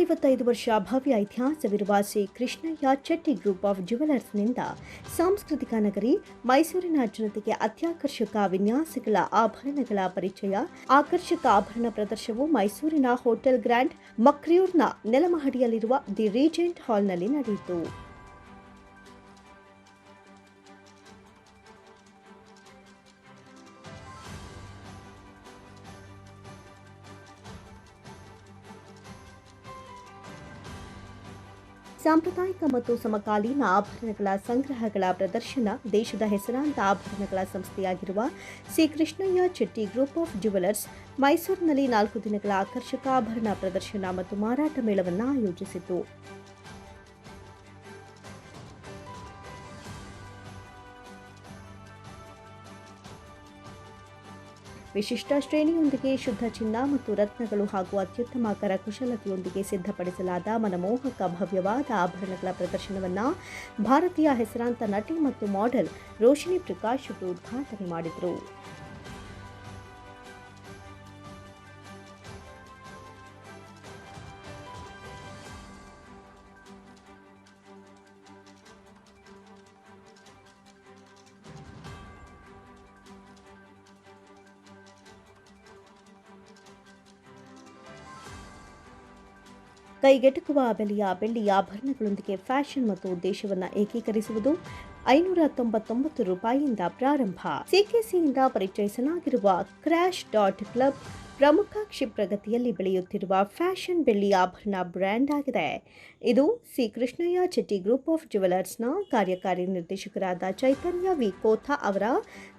ಐವತ್ತೈದು ವರ್ಷ ಭವ್ಯ ಇತಿಹಾಸವಿರುವ ಶ್ರೀ ಕೃಷ್ಣಯ್ಯ ಚೆಟ್ಟಿ ಗ್ರೂಪ್ ಆಫ್ ಜ್ಯುವೆಲರ್ಸ್ನಿಂದ ಸಾಂಸ್ಕೃತಿಕ ನಗರಿ ಮೈಸೂರಿನ ಜನತೆಗೆ ಅತ್ಯಾಕರ್ಷಕ ವಿನ್ಯಾಸಗಳ ಆಭರಣಗಳ ಪರಿಚಯ, ಆಕರ್ಷಕ ಆಭರಣ ಪ್ರದರ್ಶನವು ಮೈಸೂರಿನ ಹೋಟೆಲ್ ಗ್ರ್ಯಾಂಡ್ ಮಕ್ರಿಯೂರ್ನ ನೆಲಮಹಡಿಯಲ್ಲಿರುವ ದಿ ರೀಜೆಂಟ್ ಹಾಲ್ನಲ್ಲಿ ನಡೆಯಿತು. ಸಾಂಪ್ರದಾಯಿಕ ಮತ್ತು ಸಮಕಾಲೀನ ಆಭರಣಗಳ ಸಂಗ್ರಹಗಳ ಪ್ರದರ್ಶನ ದೇಶದ ಹೆಸರಾಂತ ಆಭರಣಗಳ ಸಂಸ್ಥೆಯಾಗಿರುವ Shri Krishnaiah Chetty group of jewellers ಮೈಸೂರಿನಲ್ಲಿ ನಾಲ್ಕು ದಿನಗಳ ಆಕರ್ಷಕ ಆಭರಣ ಪ್ರದರ್ಶನ ಮತ್ತು ಮಾರಾಟ ಮೇಳವನ್ನು ಆಯೋಜಿಸಿತು. ವಿಶಿಷ್ಟ ಶ್ರೇಣಿಯೊಂದಿಗೆ ಶುದ್ಧ ಚಿನ್ನ ಮತ್ತು ರತ್ನಗಳು ಹಾಗೂ ಅತ್ಯುತ್ತಮ ಕರಕುಶಲತೆಯೊಂದಿಗೆ ಸಿದ್ಧಪಡಿಸಲಾದ ಮನಮೋಹಕ ಭವ್ಯವಾದ ಆಭರಣಗಳ ಪ್ರದರ್ಶನವನ್ನು ಭಾರತೀಯ ಹೆಸರಾಂತ ನಟಿ ಮತ್ತು ಮಾಡೆಲ್ ರೋಶಿನಿ ಪ್ರಕಾಶ್ ಉದ್ಘಾಟನೆ ಮಾಡಿದರು. ಕೈಗೆಟುಕುವ ಬೆಲೆಯ ಬೆಳ್ಳಿ ಆಭರಣಗಳೊಂದಿಗೆ ಫ್ಯಾಷನ್ ಮತ್ತು ಉದ್ದೇಶವನ್ನು ಏಕೀಕರಿಸುವುದು ಐನೂರ ತೊಂಬತ್ತೊಂಬತ್ತು ರೂಪಾಯಿಯಿಂದ ಪ್ರಾರಂಭ. ಸಿಕೆಸಿಯಿಂದ ಪರಿಚಯಿಸಲಾಗಿರುವ ಕ್ರ್ಯಾಶ್ ಡಾಟ್ ಕ್ಲಬ್ ಪ್ರಮುಖ ಕ್ಷಿಪ್ರಗತಿಯಲ್ಲಿ ಬೆಳೆಯುತ್ತಿರುವ ಫ್ಯಾಷನ್ ಬೆಳ್ಳಿ ಆಭರಣ ಬ್ರ್ಯಾಂಡ್ ಆಗಿದೆ. ಇದು C Krishnaiah Chetty group of ಜ್ಯುವೆಲರ್ಸ್ನ ಕಾರ್ಯಕಾರಿ ನಿರ್ದೇಶಕರಾದ ಚೈತನ್ಯ ವಿ ಕೋಥಾ ಅವರ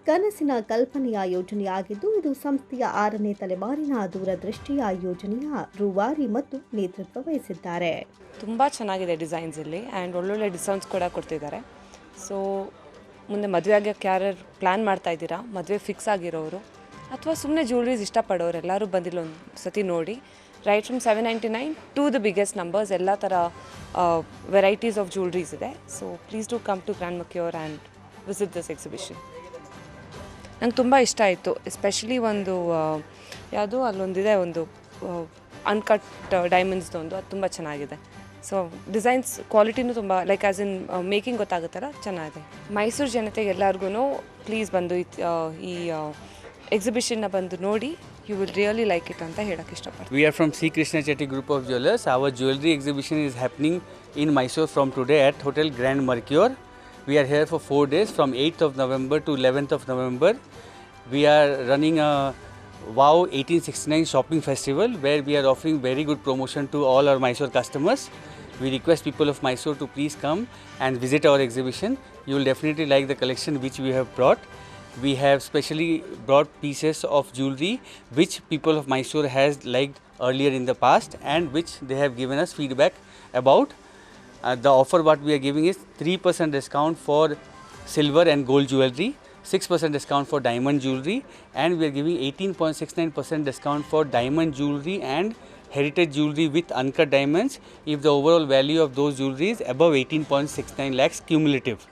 ಕನಸಿನ ಕಲ್ಪನೆಯ ಯೋಜನೆಯಾಗಿದ್ದು, ಇದು ಸಂಸ್ಥೆಯ ಆರನೇ ತಲೆಮಾರಿನ ದೂರದೃಷ್ಟಿಯ ಯೋಜನೆಯ ರೂವಾರಿ ಮತ್ತು ನೇತೃತ್ವ ವಹಿಸಿದ್ದಾರೆ. ತುಂಬ ಚೆನ್ನಾಗಿದೆ ಡಿಸೈನ್ಸ್ ಇಲ್ಲಿ, ಆ್ಯಂಡ್ ಒಳ್ಳೊಳ್ಳೆ ಡಿಸೈನ್ಸ್ ಕೂಡ ಕೊಡ್ತಿದ್ದಾರೆ. ಸೊ ಮುಂದೆ ಮದುವೆ ಆಗೋಕ್ಕೆ ಯಾರ್ಯಾರು ಪ್ಲ್ಯಾನ್ ಮಾಡ್ತಾ ಇದ್ದೀರಾ? ಮದುವೆ ಫಿಕ್ಸ್ ಆಗಿರೋರು? ಅಥವಾ ಸುಮ್ಮನೆ ಜ್ಯುವೆಲ್ರೀಸ್ ಇಷ್ಟಪಡೋರು? ಎಲ್ಲರೂ ಬಂದಿಲ್ಲ ಒಂದು ಸತಿ ನೋಡಿ. Right from seven ninety nine to the biggest numbers ಎಲ್ಲ ಥರ ವೆರೈಟೀಸ್ ಆಫ್ ಜ್ಯುವೆಲ್ರೀಸ್ ಇದೆ. So please do come to grand Mercure and visit this exhibition ನಂಗೆ ತುಂಬ ಇಷ್ಟ ಆಯಿತು. ಎಸ್ಪೆಷಲಿ ಒಂದು ಯಾವುದು ಅಲ್ಲೊಂದಿದೆ ಒಂದು ಅನ್ಕಟ್ ಡೈಮಂಡ್ಸ್ದೊಂದು ಅದು ತುಂಬ ಚೆನ್ನಾಗಿದೆ. ಸೊ ಡಿಸೈನ್ಸ್ ಕ್ವಾಲಿಟಿನೂ ತುಂಬ ಲೈಕ್ ಆಸ್ ಇನ್ ಮೇಕಿಂಗ್ ಗೊತ್ತಾಗುತ್ತಲ್ಲ, ಚೆನ್ನಾಗಿದೆ. ಮೈಸೂರು ಜನತೆಗೆ ಎಲ್ಲರಿಗೂ ಪ್ಲೀಸ್ ಬಂದು uh, ಈ uh, ಎಕ್ಸಿಬಿಷನ್ನ ಬಂದು ನೋಡಿ you will really like it ಅಂತ ಹೇಳಕ್ಕೆ ಇಷ್ಟಪಡ್ತೀವಿ we are from C Krishna Chetty group of jewellers our jewellery exhibition is happening in Mysore from today at hotel grand Mercure we are here for four days from eighth of November to eleventh of November we are running a wow eighteen sixty nine shopping festival where we are offering very good promotion to all our Mysuru customers We request people of Mysore to please come and visit our exhibition. You will definitely like the collection which we have brought. We have specially brought pieces of jewelry which people of Mysore has liked earlier in the past and which they have given us feedback about. Uh, the offer what we are giving is 3% discount for silver and gold jewelry, 6% discount for diamond jewelry, and we are giving 18.69% discount for diamond jewelry and heritage jewelry with uncut diamonds if the overall value of those jewelry is above 18.69 lakhs cumulative.